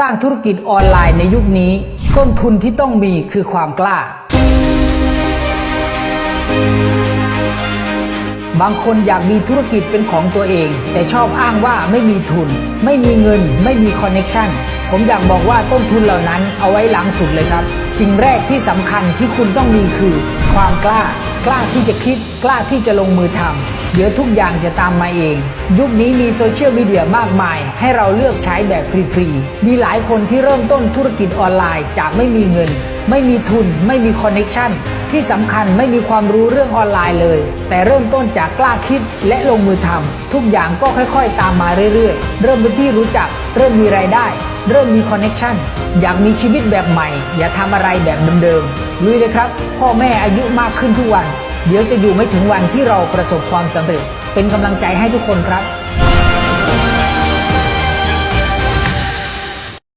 สร้างธุรกิจออนไลน์ในยุคนี้ ต้นทุนที่ต้องมีคือความกล้า บางคนอยากมีธุรกิจเป็นของตัวเอง แต่ชอบอ้างว่าไม่มีทุน ไม่มีเงิน ไม่มีคอนเน็ชันผมอยากบอกว่าต้นทุนเหล่านั้นเอาไว้หลังสุดเลยครับ สิ่งแรกที่สำคัญที่คุณต้องมีคือ ความกล้ากล้าที่จะคิด กล้าที่จะลงมือทำ เดี๋ยวทุกอย่างจะตามมาเอง ยุคนี้มีโซเชียลมีเดียมากมาย ให้เราเลือกใช้แบบฟรีๆ มีหลายคนที่เริ่มต้นธุรกิจออนไลน์จากไม่มีเงิน ไม่มีทุน ไม่มีคอนเน็ชันที่สำคัญไม่มีความรู้เรื่องออนไลน์เลย แต่เริ่มต้นจากกล้าคิดและลงมือทำทุกอย่างก็ค่อยๆ ตามมาเรื่อยๆ เริ่มเป็นที่รู้จัก เริ่มมีรายได้ เริ่มมีคอนเน็ชันอยากมีชีวิตแบบใหม่ อย่าทำอะไรแบบเดิมๆลุยเลยครับ พ่อแม่อายุมากขึ้นทุกวัน เดี๋ยวจะอยู่ไม่ถึงวันที่เราประสบความสำเร็จ เป็นกำลังใจให้ทุกคนครับ